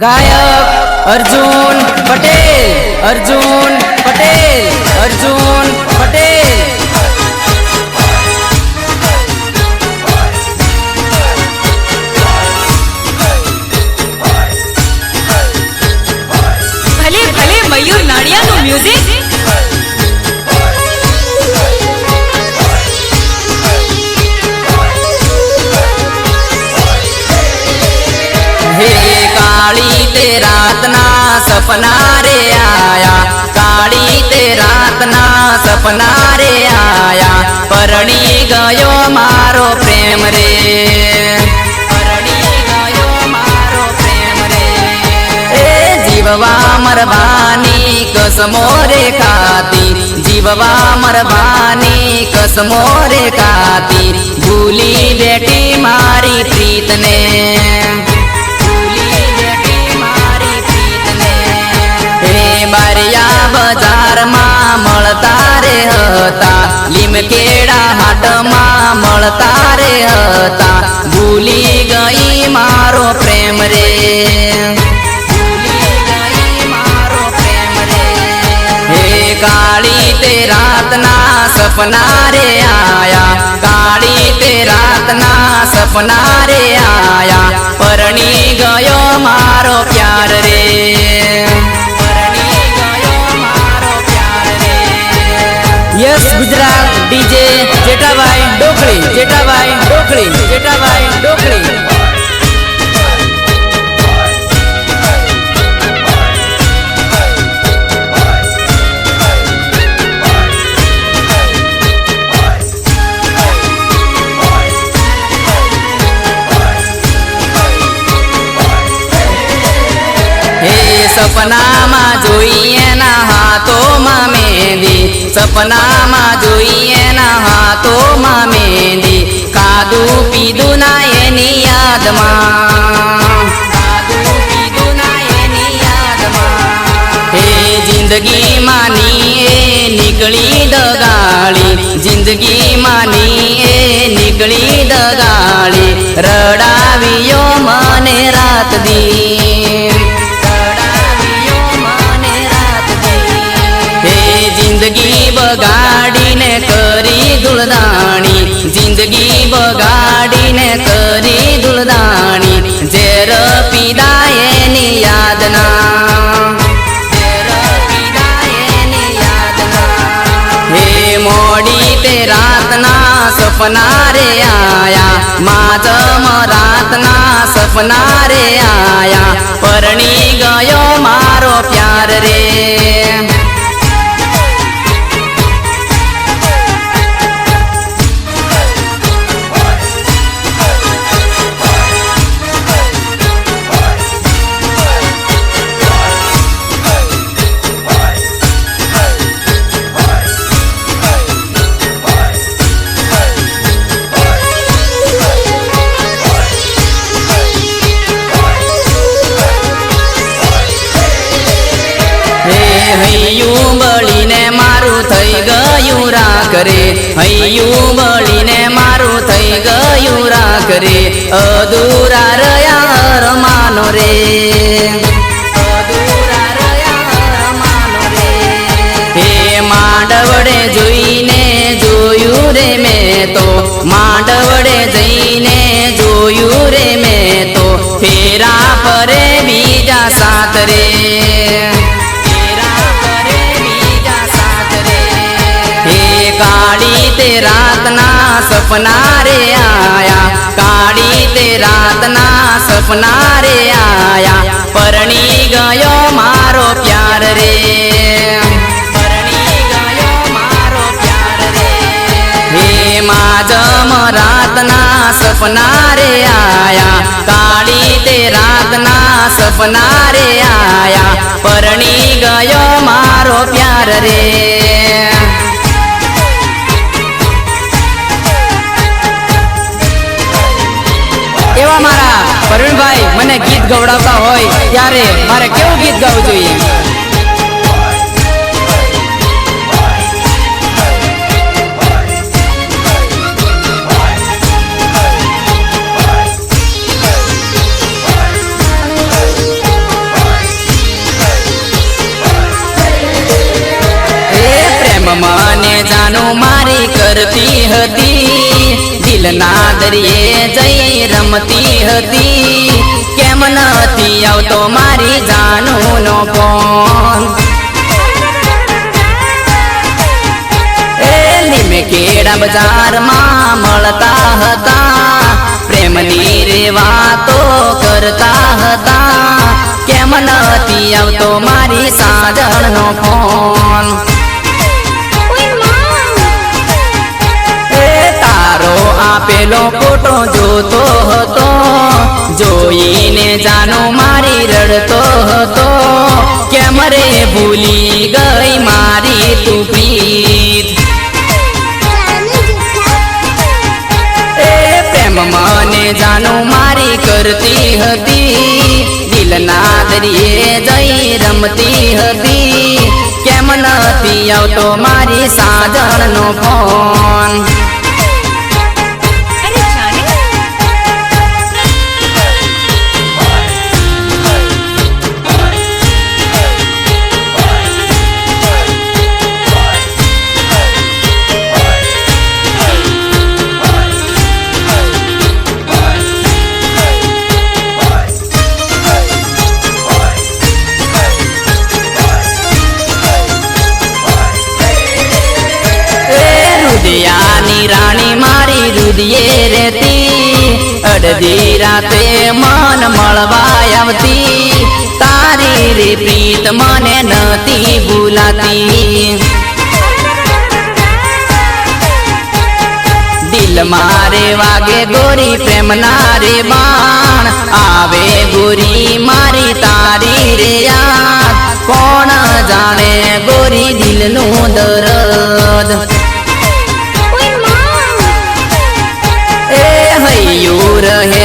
ગાયક અર્જુન પટેલ અર્જુન પટેલ અર્જુન પટેલ. રાતના સપના રે આયા. કાળી તે રાતના સપના રે આયા. પરણી ગયો મારો પ્રેમ રે. જીવવા મરવાની કસમો રે કાતી. જીવવા મરવાની કસમો રે કાતી. ભૂલી બેટી મારી પ્રીતને. લીમકેડા હાટમાં મળતા રે હતા. ભૂલી ગઈ મારો પ્રેમ રે. કાળી તે રાતના સપના રે આયા. કાળી તે રાતના સપના રે આયા. પરણી ગયો મારો પ્યાર રે. પરણી ગયો મારો પ્યાર રે. યસ ગુજરાત. ડીજે જેઠાભાઈ ડોકળી જેઠાભાઈ ડોકળી જેઠાભાઈ ડોકળી. સપનામાં જોઈએ ના હાથોમાં મહેંદી સપનામાં જોઈએ ના હાથોમાં મહેંદી કાદું પીધું ના એની યાદમાં. જિંદગી માની એ નીકળી દગાળી. જિંદગી માની એ નીકળી દગાળી. સપના રે આયા પરણી જઈને જોયું રે મેં તો. ફેરા પરે બીજા સાત રે. કાળી તે રાતના સપના રે આયા. કાળી તે રાતના સપના રે આયા. પરણી ગયો મારો પ્યાર રે. રાતના સપના રે આયા. કાળી તે રાતના સપના રે આયા. પરણી ગયો મારો પ્યાર રે. એવા મારા પ્રવીણભાઈ મને ગીત ગવડાવતા હોય ત્યારે મારે કેવું ગીત ગાવું જોઈએ? નું મારી કરતી હતી. દિલના દરિયે જઈ રમતી હતી. કેમ નથી આવતો મારી જાનું નો ફોન કેળા બજારમાં મળતા હતા. પ્રેમની રેવાતો કરતા હતા. કેમ નથી આવતો મારી સાજણનો ફોન? જોતો હતો, જોઈને જાનો મારી રડતો હતો. કેમ રે ભૂલી ગઈ મારી તું પ્રીત? મને જાનો મારી કરતી હતી. દિલના દરિયે જઈ રમતી હતી. કેમ નથી આવતો મારી સાજણનો ફોન?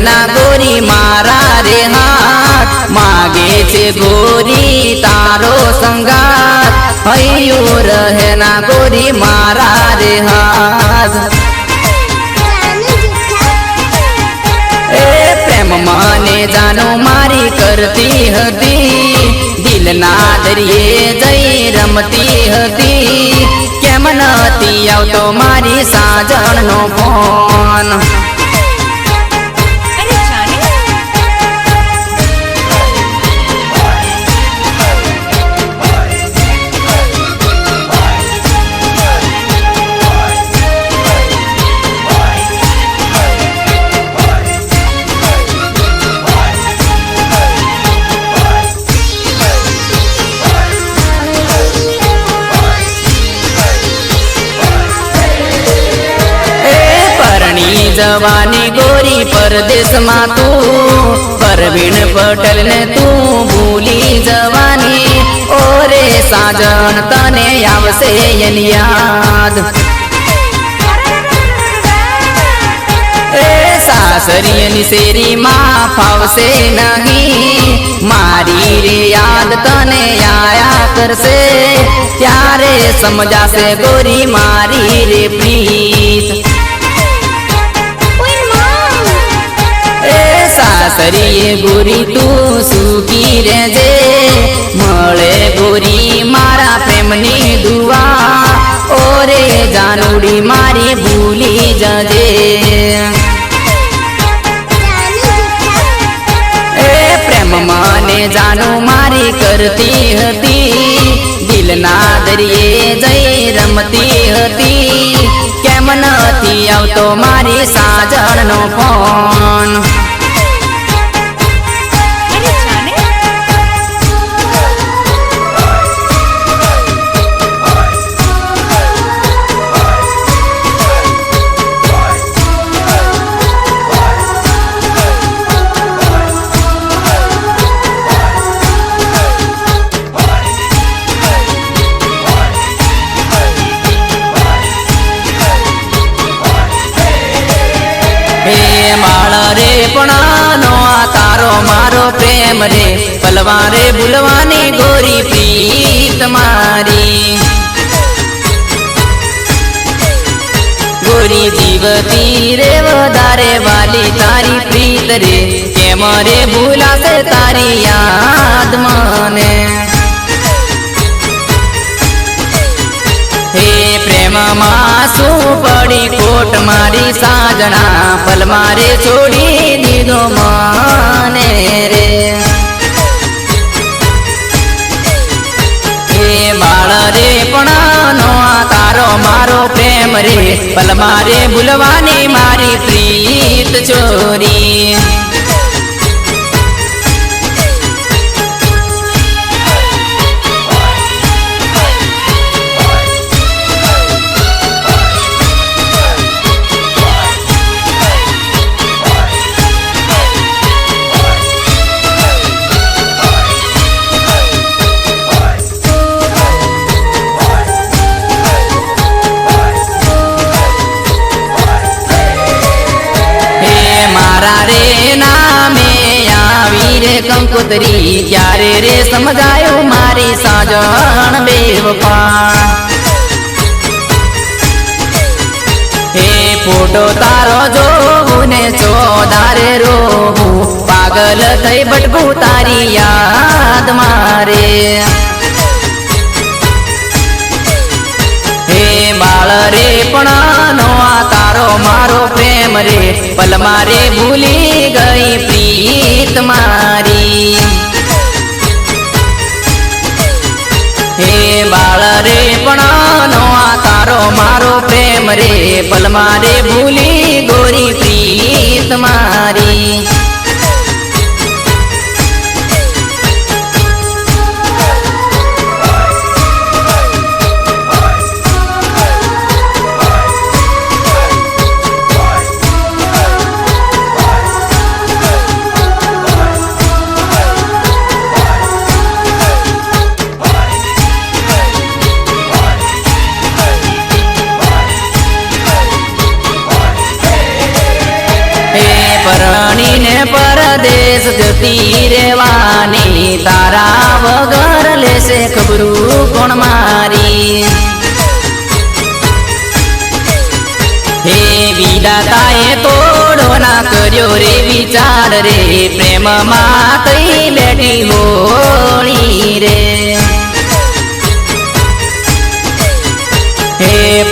ના ગોરી મારા રે હાથ. માગે છે ગોરી તારો સંગાત હૈયું રહે ના ગોરી મારા રે હાથ. મને જાનો મારી કરતી હતી. દિલના દરિયે જઈ રમતી હતી. કેમ નથી આવતો મારી સાજણનો ફોન? જવાની ગોરી પરદેશમાં તું પરવીણ પટેલ ને તું ભૂલી જવાની. ઓરે સાજણ તને આવશે એની યાદ. એ સાસરીની શેરીમાં ફાવશે નહીં. મારી રે યાદ તને આયા કરશે. ત્યારે સમજાશે ગોરી મારી રે પ્રીત? સાસરીએ ગોરી તું સુખી રહેજે. મળે ગોરી મારા પ્રેમની દુઆ. ઓરે જાનુડી મારી ભૂલી જજે. પ્રેમ મને જાનો મારી કરતી હતી. દિલના દરિયે જઈ રમતી હતી. કેમ નથી આવતો મારી સાજણનો ફોન? પ્રેમ રે પલ મારે ભૂલવાની મારી પ્રીત ચોરી મારા રે નામે આવી રે કંકોત્રી ત્યારે રે સમજાયો મારી સાજણ બેવફા હે ફોટો તારો જોવું ને ચોદારે રોવું, પાગલ થઈ બટકું તારી યાદ મારે. હે બાળ રે પણ નો આ તારો મારો પ્રેમ રે પલ મારે ભૂલી ગઈ પ્રીત મારી. હે બાળ રે પણ નો આ તારો મારો પ્રેમ રે, પલ મારે ભૂલી ગોરી પ્રીત મારી.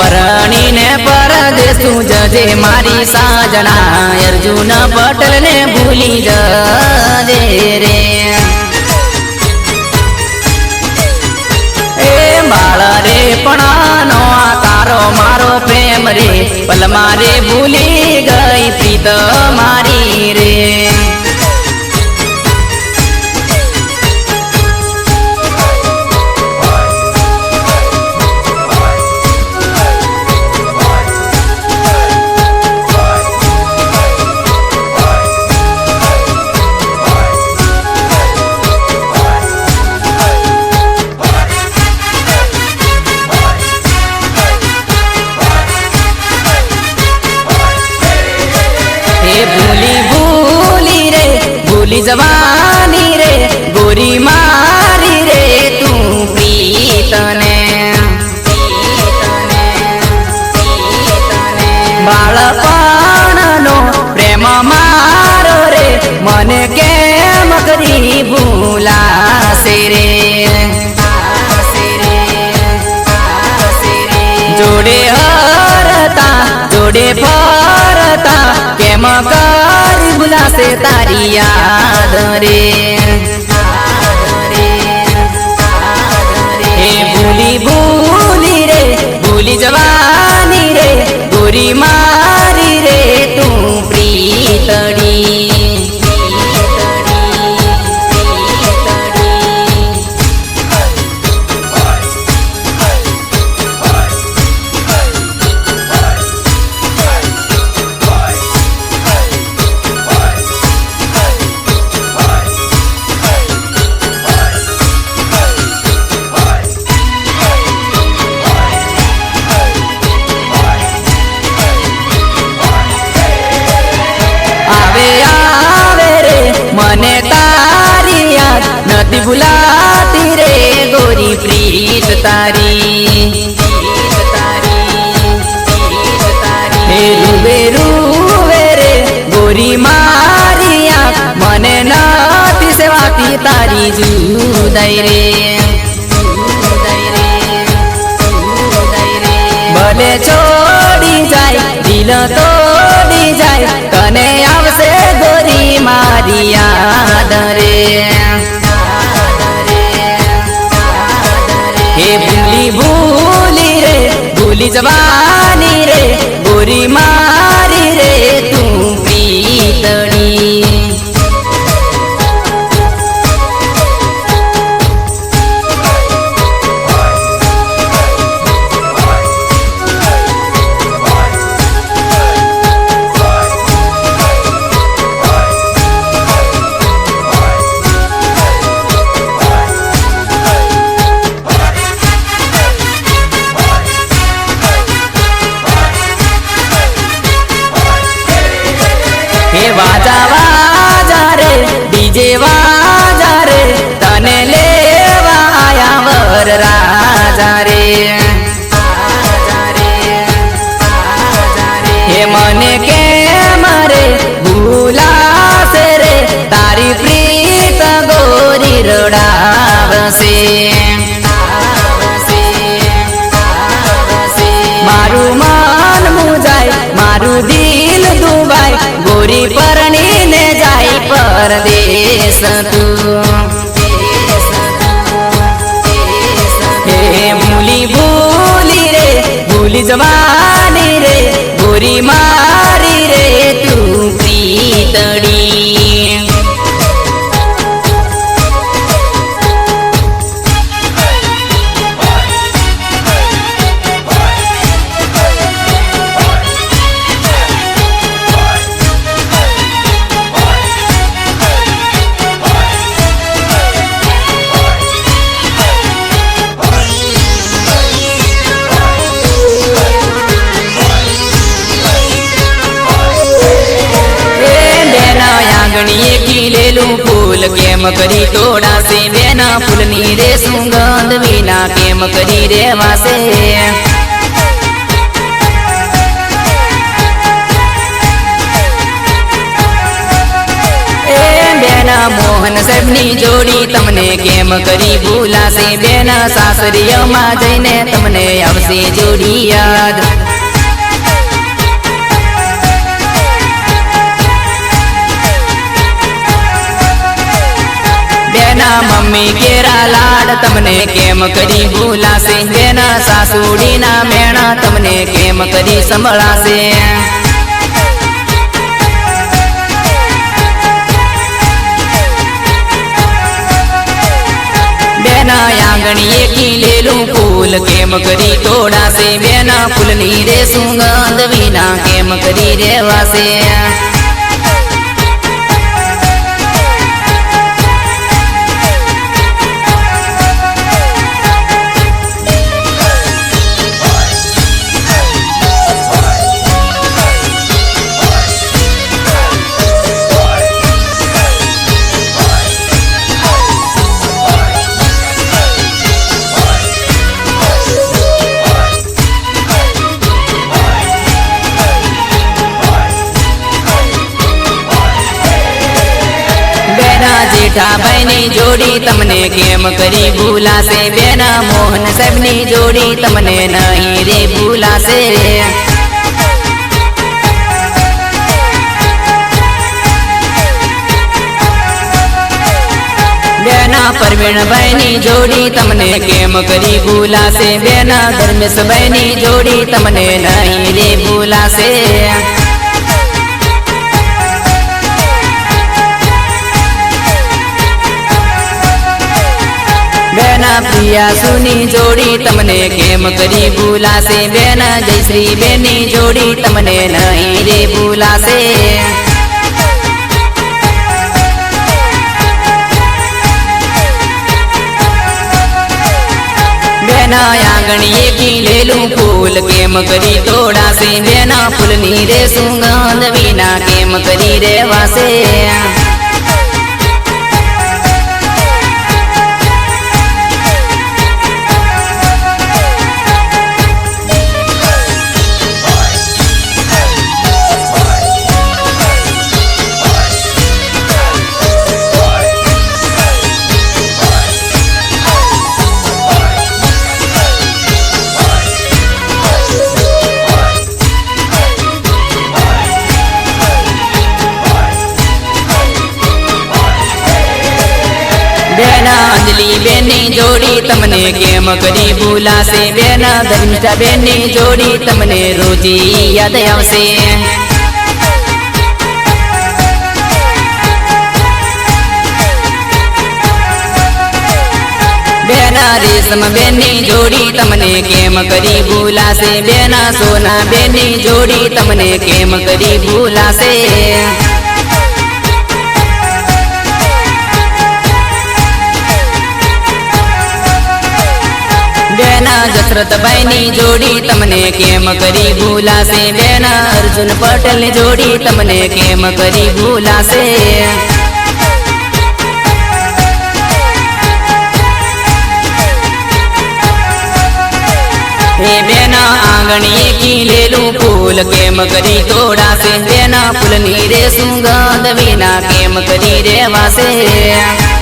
પરણીને પરદેશું જજે મારી સાજણા અર્જુન પટેલ ને ભૂલી જજે રે. એ બાળા રે, પણ તારો મારો પ્રેમ રે. પલ મારે ભૂલી ગઈ પ્રીત મારી રે. ભૂલી ભૂલી રે ભૂલી જવાની રે ગોરી મારી રે તું પ્રીતને બાળપણનો પ્રેમ મારો રે મને કેમ કરી ભૂલાશે રે જોડે હરતા જોડે ફરતા કેમ ભૂલાશે તારી યાદ રે ભૂલી ભૂલી રે ભૂલી જવાની રે ગોરી મારી તારી જુદાઈ રે ભલે છોડી જાય, દિલ તોડી જાય, તને આવશે ગોરી મારી યાદ રે. હે ભૂલી ભૂલી રે, ભૂલી જવાની રે, ગોરી મારી ભૂલી જવાની કેમ કરી રેવાશે એ બેના મોહન સાહેબની જોડી તમને કેમ કરી ભૂલાશે? બેના સાસરીયમાં જઈને તમને આવશે જોડી યાદ. બેના મમ્મી કેરા લાડ, તમને કેમ કરી ભૂલાશે? બેના સાસુડીના મેણા, તમને કેમ કરી સંભળાશે? બેના આંગણીએ ખીલેલું ફૂલ કેમ કરી તોડાશે? બેના ફૂલની રે સુગંધ વિના કેમ કરી રેવાશે? બેના ભાઈની જોડી તમને કેમ કરી ભૂલાશે? બેના મોહન સાહેબની જોડી તમને નહીં રે ભૂલાશે બેના પરવીણભાઈની જોડી તમને કેમ કરી ભૂલાશે? બેના ધર્મેશભાઈની જોડી તમને નહીં રે ભૂલાશે. બેના પ્રિયાસુની જોડી, તમને કેમ કરી ભૂલાશે? બેના જયશ્રી બેની જોડી, તમને નહીં રે ભૂલાશે. બેના, આંગણીએ ખીલેલું ફૂલ કેમ કરી તોડાશે? બેના, ફૂલની રે સુગંધ વિના કેમ કરી રેવાશે? તમને બોલાશે બેન બેનની જોડી તમને રોજી યાદ આવશે. બેના, રેશમ બેનની જોડી તમને કેમ કરી ભૂલાશે બેના, સોના બેનની જોડી તમને કેમ કરી ભૂલાશે બેન જસરતભાઈની જોડી તમને કેમ કરી ભૂલાશે? બેના, અર્જુન પટેલની જોડી તમને કેમ કરી ભૂલાશે? બેન, આંગણીએ ખીલેલું ફૂલ કેમ કરી તોડાશે? બેના, ફૂલની રે સુગંધ વિના કેમ કરી રેવાશે?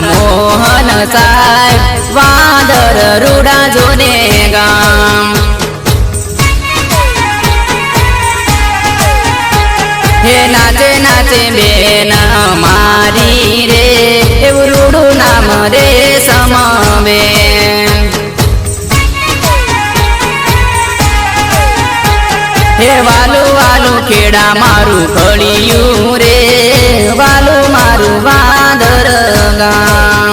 મોહન સાહેબ વાદર રૂડા જોને ગામ. હે નાચે નાચે બેન મારી રે, એવું રૂડું નામ રે સમવે. હે વાલું વાલું કેડા મારું ફળિયું રે, વાલું મારું વાદર ગામ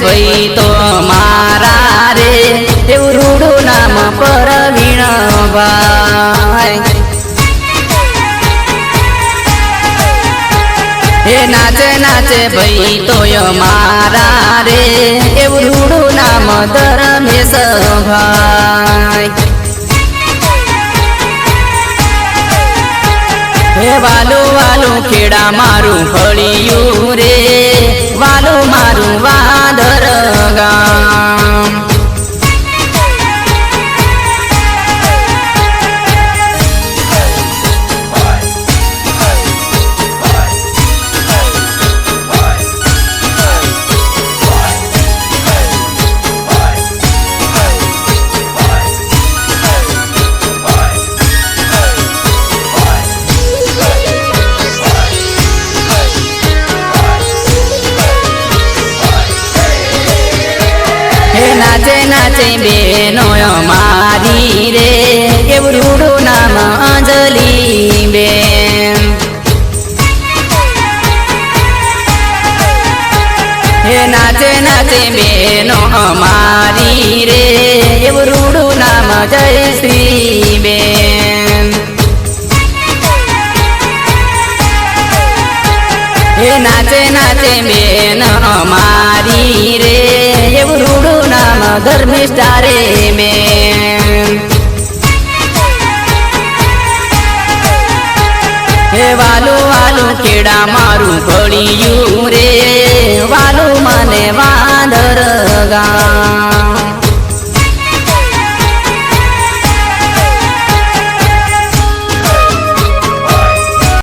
ભાઈ તો મારા રે, એવું રૂડું નામ પરવીણ ભાઈ હે નાચે નાચે ભાઈ તોય મારા રે, એવું રૂડું નામ ધરમેશ ભાઈ હે વાલું વાલું ખેડા મારું ફળિયું રે, વાલું મારું વાદર રૂડું નામ જય શ્રી બેન હે નાચે નાચે બેન અમારી રે એવું નામ ધર્મિષ્ઠા રે બેન હે વાલું વાલું ખેડા મારું ફળિયું રે વાલું મને વાંદર ગામ